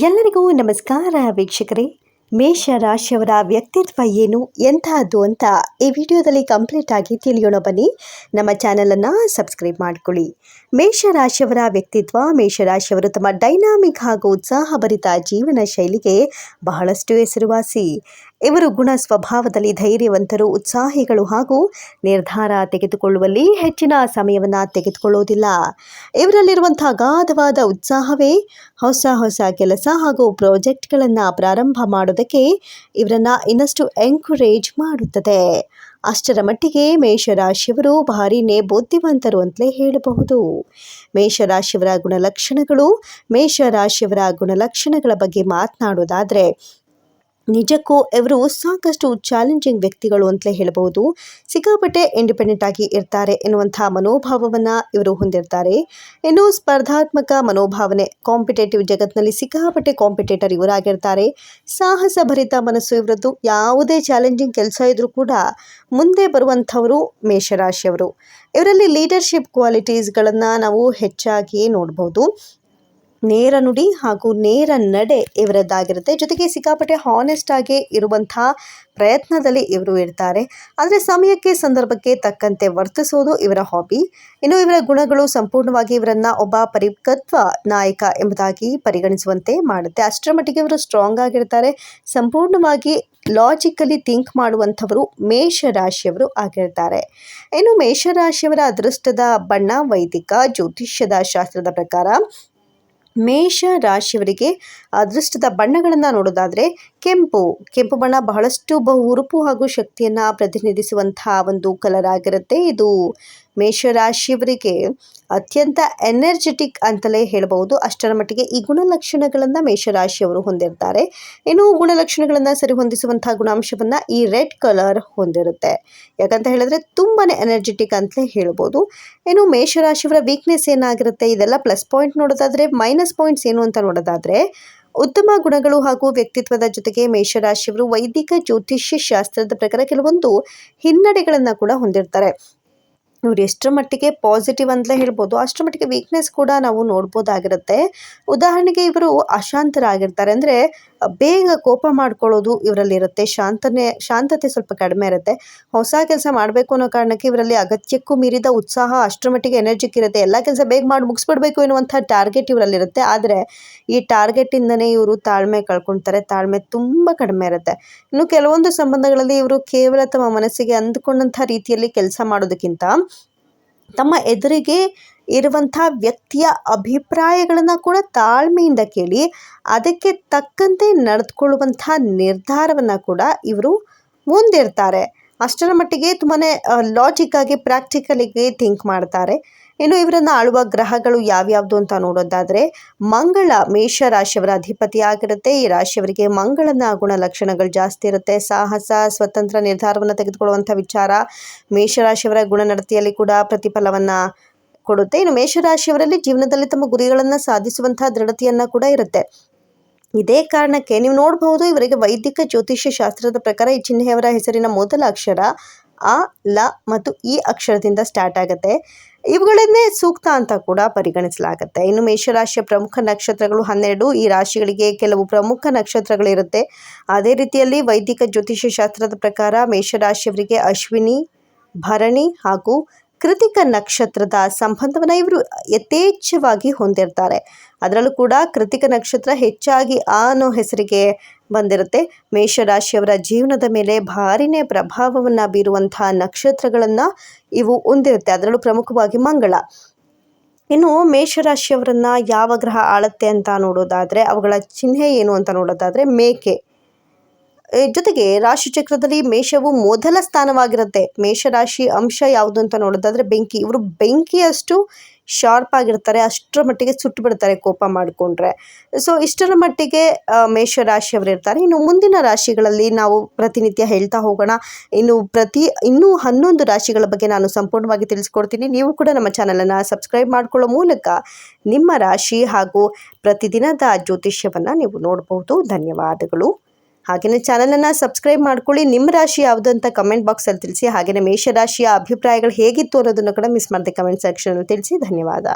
ಎಲ್ಲರಿಗೂ ನಮಸ್ಕಾರ ವೀಕ್ಷಕರೇ. ಮೇಷ ರಾಶಿಯವರ ವ್ಯಕ್ತಿತ್ವ ಏನು, ಎಂಥದ್ದು ಅಂತ ಈ ವಿಡಿಯೋದಲ್ಲಿ ಕಂಪ್ಲೀಟ್ ಆಗಿ ತಿಳಿಯೋಣ ಬನ್ನಿ. ನಮ್ಮ ಚಾನಲನ್ನು ಸಬ್ಸ್ಕ್ರೈಬ್ ಮಾಡಿಕೊಳ್ಳಿ. ಮೇಷ ರಾಶಿಯವರ ವ್ಯಕ್ತಿತ್ವ, ಮೇಷರಾಶಿಯವರು ತಮ್ಮ ಡೈನಾಮಿಕ್ ಹಾಗೂ ಉತ್ಸಾಹಭರಿತ ಜೀವನ ಶೈಲಿಗೆ ಬಹಳಷ್ಟು ಹೆಸರುವಾಸಿ. ಇವರು ಗುಣ ಸ್ವಭಾವದಲ್ಲಿ ಧೈರ್ಯವಂತರು, ಉತ್ಸಾಹಿಗಳು ಹಾಗೂ ನಿರ್ಧಾರ ತೆಗೆದುಕೊಳ್ಳುವಲ್ಲಿ ಹೆಚ್ಚಿನ ಸಮಯವನ್ನು ತೆಗೆದುಕೊಳ್ಳುವುದಿಲ್ಲ ಇವರಲ್ಲಿರುವಂಥ ಅಗಾಧವಾದ ಉತ್ಸಾಹವೇ ಹೊಸ ಹೊಸ ಕೆಲಸ ಹಾಗೂ ಪ್ರಾಜೆಕ್ಟ್ಗಳನ್ನು ಪ್ರಾರಂಭ ಮಾಡೋದಕ್ಕೆ ಇವರನ್ನು ಇನ್ನಷ್ಟು ಎಂಕರೇಜ್ ಮಾಡುತ್ತದೆ. ಅಷ್ಟರ ಮಟ್ಟಿಗೆ ಮೇಷರಾಶಿಯವರು ಭಾರಿನೇ ಬುದ್ಧಿವಂತರು ಅಂತಲೇ ಹೇಳಬಹುದು. ಮೇಷರಾಶಿಯವರ ಗುಣಲಕ್ಷಣಗಳು ಮೇಷರಾಶಿಯವರ ಗುಣಲಕ್ಷಣಗಳ ಬಗ್ಗೆ ಮಾತನಾಡೋದಾದರೆ ನಿಜಕ್ಕೂ ಇವರು ಸಾಕಷ್ಟು ಚಾಲೆಂಜಿಂಗ್ ವ್ಯಕ್ತಿಗಳು ಅಂತಲೇ ಹೇಳಬಹುದು. ಸಿಕ್ಕಾಪಟ್ಟೆ ಇಂಡಿಪೆಂಡೆಂಟ್ ಆಗಿ ಇರ್ತಾರೆ ಎನ್ನುವಂಥ ಮನೋಭಾವವನ್ನು ಇವರು ಹೊಂದಿರ್ತಾರೆ. ಇನ್ನು ಸ್ಪರ್ಧಾತ್ಮಕ ಮನೋಭಾವನೆ ಕಾಂಪಿಟೇಟಿವ್ ಜಗತ್ತಿನಲ್ಲಿ ಸಿಕ್ಕಾಪಟ್ಟೆ ಕಾಂಪಿಟೇಟರ್ ಇವರಾಗಿರ್ತಾರೆ. ಸಾಹಸ ಭರಿತ ಮನಸ್ಸು ಇವರದ್ದು. ಯಾವುದೇ ಚಾಲೆಂಜಿಂಗ್ ಕೆಲಸ ಇದ್ರೂ ಕೂಡ ಮುಂದೆ ಬರುವಂಥವರು ಮೇಷರಾಶಿಯವರು. ಇವರಲ್ಲಿ ಲೀಡರ್ಶಿಪ್ ಕ್ವಾಲಿಟೀಸ್ಗಳನ್ನು ನಾವು ಹೆಚ್ಚಾಗಿ ನೋಡ್ಬೋದು. ನೇರ ನುಡಿ ಹಾಗೂ ನೇರ ನಡೆ ಇವರದ್ದಾಗಿರುತ್ತೆ. ಜೊತೆಗೆ ಸಿಕ್ಕಾಪಟ್ಟೆ ಹಾನೆಸ್ಟ್ ಆಗಿ ಇರುವಂಥ ಪ್ರಯತ್ನದಲ್ಲಿ ಇವರು ಇರ್ತಾರೆ. ಆದರೆ ಸಮಯಕ್ಕೆ, ಸಂದರ್ಭಕ್ಕೆ ತಕ್ಕಂತೆ ವರ್ತಿಸೋದು ಇವರ ಹಾಬಿ ಇನ್ನು ಇವರ ಗುಣಗಳು ಸಂಪೂರ್ಣವಾಗಿ ಇವರನ್ನು ಒಬ್ಬ ಪರಿಪಕ್ವ ನಾಯಕ ಎಂಬುದಾಗಿ ಪರಿಗಣಿಸುವಂತೆ ಮಾಡುತ್ತೆ. ಅಷ್ಟರ ಮಟ್ಟಿಗೆ ಇವರು ಸ್ಟ್ರಾಂಗ್ ಆಗಿರ್ತಾರೆ. ಸಂಪೂರ್ಣವಾಗಿ ಲಾಜಿಕಲಿ ಥಿಂಕ್ ಮಾಡುವಂಥವರು ಮೇಷರಾಶಿಯವರು ಆಗಿರ್ತಾರೆ. ಇನ್ನು ಮೇಷರಾಶಿಯವರ ಅದೃಷ್ಟದ ಬಣ್ಣ ವೈದಿಕ ಜ್ಯೋತಿಷ್ಯದ ಶಾಸ್ತ್ರದ ಪ್ರಕಾರ ಮೇಷ ರಾಶಿಯವರಿಗೆ ಅದೃಷ್ಟದ ಬಣ್ಣಗಳನ್ನು ನೋಡೋದಾದರೆ ಕೆಂಪು. ಕೆಂಪು ಬಣ್ಣ ಬಹಳಷ್ಟು ಬಹು ಉರುಪು ಹಾಗೂ ಶಕ್ತಿಯನ್ನು ಪ್ರತಿನಿಧಿಸುವಂತಹ ಒಂದು ಕಲರ್ ಆಗಿರುತ್ತೆ ಇದು. ಮೇಷರಾಶಿಯವರಿಗೆ ಅತ್ಯಂತ ಎನರ್ಜೆಟಿಕ್ ಅಂತಲೇ ಹೇಳಬಹುದು. ಅಷ್ಟರ ಮಟ್ಟಿಗೆ ಈ ಗುಣಲಕ್ಷಣಗಳನ್ನು ಮೇಷರಾಶಿಯವರು ಹೊಂದಿರ್ತಾರೆ. ಇನ್ನು ಗುಣಲಕ್ಷಣಗಳನ್ನು ಸರಿ ಹೊಂದಿಸುವಂತಹ ಗುಣಾಂಶವನ್ನು ಈ ರೆಡ್ ಕಲರ್ ಹೊಂದಿರುತ್ತೆ. ಯಾಕಂತ ಹೇಳಿದ್ರೆ ತುಂಬಾ ಎನರ್ಜೆಟಿಕ್ ಅಂತಲೇ ಹೇಳ್ಬೋದು ಇನ್ನು ಮೇಷರಾಶಿಯವರ ವೀಕ್ನೆಸ್ ಏನಾಗಿರುತ್ತೆ? ಇದೆಲ್ಲ ಪ್ಲಸ್ ಪಾಯಿಂಟ್ ನೋಡೋದಾದರೆ ಮೈನಸ್ ಪಾಯಿಂಟ್ಸ್ ಏನು ಅಂತ ನೋಡೋದಾದರೆ ಉತ್ತಮ ಗುಣಗಳು ಹಾಗೂ ವ್ಯಕ್ತಿತ್ವದ ಜೊತೆಗೆ ಮೇಷರಾಶಿಯವರು ವೈದಿಕ ಜ್ಯೋತಿಷ್ಯ ಶಾಸ್ತ್ರದ ಪ್ರಕಾರ ಕೆಲವೊಂದು ಹಿನ್ನಡೆಗಳನ್ನು ಕೂಡ ಹೊಂದಿರ್ತಾರೆ. ಇವ್ರು ಎಷ್ಟರ ಮಟ್ಟಿಗೆ ಪಾಸಿಟಿವ್ ಅಂತಲೇ ಹೇಳ್ಬೋದು, ಅಷ್ಟರ ಮಟ್ಟಿಗೆ ವೀಕ್ನೆಸ್ ಕೂಡ ನಾವು ನೋಡ್ಬೋದಾಗಿರುತ್ತೆ. ಉದಾಹರಣೆಗೆ ಇವರು ಅಶಾಂತರಾಗಿರ್ತಾರೆ, ಅಂದರೆ ಬೇಗ ಕೋಪ ಮಾಡ್ಕೊಳ್ಳೋದು ಇವರಲ್ಲಿರುತ್ತೆ, ಶಾಂತನೆ, ಶಾಂತತೆ ಸ್ವಲ್ಪ ಕಡಿಮೆ ಇರುತ್ತೆ. ಹೊಸ ಕೆಲಸ ಮಾಡಬೇಕು ಅನ್ನೋ ಕಾರಣಕ್ಕೆ ಇವರಲ್ಲಿ ಅಗತ್ಯಕ್ಕೂ ಮೀರಿದ ಉತ್ಸಾಹ, ಅಷ್ಟರ ಮಟ್ಟಿಗೆ ಎನರ್ಜಿಕ್ ಇರುತ್ತೆ. ಎಲ್ಲ ಕೆಲಸ ಬೇಗ ಮಾಡಿ ಮುಗಿಸ್ಬಿಡ್ಬೇಕು ಎನ್ನುವಂಥ ಟಾರ್ಗೆಟ್ ಇವರಲ್ಲಿರುತ್ತೆ. ಆದರೆ, ಈ ಟಾರ್ಗೆಟಿಂದನೇ ಇವರು ತಾಳ್ಮೆ ಕಳ್ಕೊಳ್ತಾರೆ ತಾಳ್ಮೆ ತುಂಬ ಕಡಿಮೆ ಇರುತ್ತೆ. ಇನ್ನು ಕೆಲವೊಂದು ಸಂಬಂಧಗಳಲ್ಲಿ ಇವರು ಕೇವಲ ತಮ್ಮ ಮನಸ್ಸಿಗೆ ಅಂದುಕೊಂಡಂಥ ರೀತಿಯಲ್ಲಿ ಕೆಲಸ ಮಾಡೋದಕ್ಕಿಂತ ತಮ್ಮ ಎದುರಿಗೆ ಇರುವಂಥ ವ್ಯಕ್ತಿಯ ಅಭಿಪ್ರಾಯಗಳನ್ನು ಕೂಡ ತಾಳ್ಮೆಯಿಂದ ಕೇಳಿ, ಅದಕ್ಕೆ ತಕ್ಕಂತೆ ನಡೆದುಕೊಳ್ಳುವಂಥ ನಿರ್ಧಾರವನ್ನು ಕೂಡ ಇವರು ಮುಂದಿರ್ತಾರೆ ಅಷ್ಟರ ಮಟ್ಟಿಗೆ ತುಂಬಾ ಲಾಜಿಕ್ಕಾಗಿ ಪ್ರಾಕ್ಟಿಕಲಿಗೆ ಥಿಂಕ್ ಮಾಡ್ತಾರೆ. ಇನ್ನು ಇವರನ್ನು ಆಳುವ ಗ್ರಹಗಳು ಯಾವ್ಯಾವುದು ಅಂತ ನೋಡೋದಾದರೆ, ಮಂಗಳ ಮೇಷ ರಾಶಿಯವರ ಅಧಿಪತಿ ಆಗಿರುತ್ತೆ ಈ ರಾಶಿಯವರಿಗೆ ಮಂಗಳನ ಗುಣಲಕ್ಷಣಗಳು ಜಾಸ್ತಿ ಇರುತ್ತೆ. ಸಾಹಸ, ಸ್ವತಂತ್ರ ನಿರ್ಧಾರವನ್ನು ತೆಗೆದುಕೊಳ್ಳುವಂಥ ವಿಚಾರ ಮೇಷರಾಶಿಯವರ ಗುಣನಡತೆಯಲ್ಲಿ ಕೂಡ ಪ್ರತಿಫಲವನ್ನು ಕೊಡುತ್ತೆ. ಇನ್ನು ಮೇಷರಾಶಿಯವರಲ್ಲಿ ಜೀವನದಲ್ಲಿ ತಮ್ಮ ಗುರಿಗಳನ್ನು ಸಾಧಿಸುವಂತಹ ದೃಢತೆಯನ್ನು ಕೂಡ ಇರುತ್ತೆ. ಇದೇ ಕಾರಣಕ್ಕೆ ನೀವು ನೋಡಬಹುದು, ಇವರಿಗೆ ವೈದಿಕ ಜ್ಯೋತಿಷ್ಯ ಶಾಸ್ತ್ರದ ಪ್ರಕಾರ ಈ ಚಿಹ್ನೆಯವರ ಹೆಸರಿನ ಮೊದಲ ಅಕ್ಷರ ಅ ಲ ಮತ್ತು ಈ ಅಕ್ಷರದಿಂದ ಸ್ಟಾರ್ಟ್ ಆಗುತ್ತೆ. ಇವುಗಳನ್ನೇ ಸೂಕ್ತ ಅಂತ ಕೂಡ ಪರಿಗಣಿಸಲಾಗುತ್ತೆ. ಇನ್ನು ಮೇಷರಾಶಿಯ ಪ್ರಮುಖ ನಕ್ಷತ್ರಗಳು ಹನ್ನೆರಡು, ಈ ರಾಶಿಗಳಿಗೆ ಕೆಲವು ಪ್ರಮುಖ ನಕ್ಷತ್ರಗಳಿರುತ್ತೆ ಅದೇ ರೀತಿಯಲ್ಲಿ ವೈದಿಕ ಜ್ಯೋತಿಷ್ಯ ಶಾಸ್ತ್ರದ ಪ್ರಕಾರ ಮೇಷರಾಶಿಯವರಿಗೆ ಅಶ್ವಿನಿ, ಭರಣಿ ಹಾಗೂ ಕೃತಿಕ ನಕ್ಷತ್ರದ ಸಂಬಂಧವನ್ನು ಇವರು ಯಥೇಚ್ಛವಾಗಿ ಹೊಂದಿರ್ತಾರೆ. ಅದರಲ್ಲೂ ಕೂಡ ಕೃತಿಕ ನಕ್ಷತ್ರ ಹೆಚ್ಚಾಗಿ ಆ ಅನ್ನೋ ಹೆಸರಿಗೆ ಬಂದಿರುತ್ತೆ. ಮೇಷರಾಶಿಯವರ ಜೀವನದ ಮೇಲೆ ಭಾರಿನೇ ಪ್ರಭಾವವನ್ನು ಬೀರುವಂತಹ ನಕ್ಷತ್ರಗಳನ್ನು ಇವು ಹೊಂದಿರುತ್ತೆ. ಅದರಲ್ಲೂ ಪ್ರಮುಖವಾಗಿ ಮಂಗಳ. ಇನ್ನು ಮೇಷರಾಶಿಯವರನ್ನು ಯಾವ ಗ್ರಹ ಆಳುತ್ತೆ ಅಂತ ನೋಡೋದಾದರೆ, ಅವುಗಳ ಚಿಹ್ನೆ ಏನು ಅಂತ ನೋಡೋದಾದರೆ ಮೇಕೆ. ಜೊತೆಗೆ ರಾಶಿ ಚಕ್ರದಲ್ಲಿ ಮೇಷವು ಮೊದಲ ಸ್ಥಾನವಾಗಿರುತ್ತೆ. ಮೇಷರಾಶಿ ಅಂಶ ಯಾವುದು ಅಂತ ನೋಡೋದಾದ್ರೆ ಬೆಂಕಿ. ಇವರು ಬೆಂಕಿಯಷ್ಟು ಶಾರ್ಪ್ ಆಗಿರ್ತಾರೆ, ಅಷ್ಟರ ಮಟ್ಟಿಗೆ ಸುಟ್ಟು ಬಿಡ್ತಾರೆ ಕೋಪ ಮಾಡಿಕೊಂಡ್ರೆ. ಸೊ ಇಷ್ಟರ ಮಟ್ಟಿಗೆ ಮೇಷರಾಶಿಯವರು ಇರ್ತಾರೆ. ಇನ್ನು ಮುಂದಿನ ರಾಶಿಗಳಲ್ಲಿ ನಾವು ಪ್ರತಿನಿತ್ಯ ಹೇಳ್ತಾ ಹೋಗೋಣ. ಇನ್ನು ಪ್ರತಿ, ಇನ್ನೂ ಹನ್ನೊಂದು ರಾಶಿಗಳ ಬಗ್ಗೆ ನಾನು ಸಂಪೂರ್ಣವಾಗಿ ತಿಳಿಸ್ಕೊಡ್ತೀನಿ. ನೀವು ಕೂಡ ನಮ್ಮ ಚಾನಲನ್ನು ಸಬ್ಸ್ಕ್ರೈಬ್ ಮಾಡಿಕೊಳ್ಳೋ ಮೂಲಕ ನಿಮ್ಮ ರಾಶಿ ಹಾಗೂ ಪ್ರತಿದಿನದ ಜ್ಯೋತಿಷ್ಯವನ್ನು ನೀವು ನೋಡಬಹುದು ಧನ್ಯವಾದಗಳು. ಹಾಗೆಯೇ ಚಾನಲನ್ನು ಸಬ್ಸ್ಕ್ರೈಬ್ ಮಾಡ್ಕೊಳ್ಳಿ. ನಿಮ್ಮ ರಾಶಿ ಯಾವುದು ಅಂತ ಕಮೆಂಟ್ ಬಾಕ್ಸಲ್ಲಿ ತಿಳಿಸಿ. ಹಾಗೆಯೇ ಮೇಷರಾಶಿಯ ಅಭಿಪ್ರಾಯಗಳು ಹೇಗಿತ್ತು ಅನ್ನೋದನ್ನು ಕೂಡ ಮಿಸ್ ಮಾಡದೆ ಕಮೆಂಟ್ ಸೆಕ್ಷನಲ್ಲಿ ತಿಳಿಸಿ. ಧನ್ಯವಾದ.